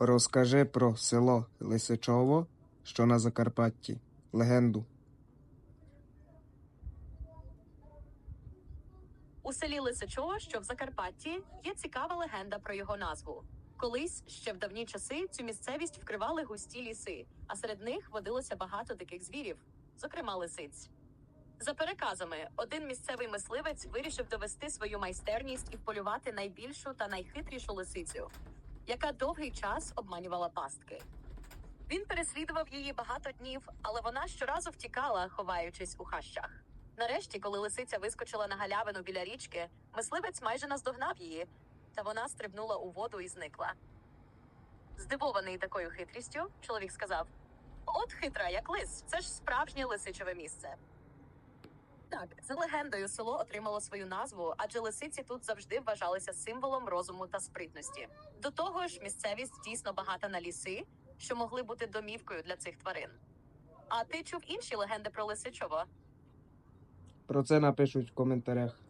Розкажи про село Лисичово, що на Закарпатті. Легенду. У селі Лисичово, що в Закарпатті, є цікава легенда про його назву. Колись ще в давні часи цю місцевість вкривали густі ліси, а серед них водилося багато диких звірів, зокрема лисиць. За переказами, один місцевий мисливець вирішив довести свою майстерність і вполювати найбільшу та найхитрішу лисицю, яка довгий час обманювала пастки. Він переслідував її багато днів, але вона щоразу втікала, ховаючись у хащах. Нарешті, коли лисиця вискочила на галявину біля річки, мисливець майже наздогнав її, та вона стрибнула у воду і зникла. Здивований такою хитрістю, чоловік сказав: От хитра, як лис, це ж справжнє лисичеве місце. Так, за легендою село отримало свою назву, адже лисиці тут завжди вважалися символом розуму та спритності. До того ж, місцевість дійсно багата на ліси, що могли бути домівкою для цих тварин. А ти чув інші легенди про Лисичово? Про це напишуть в коментарях.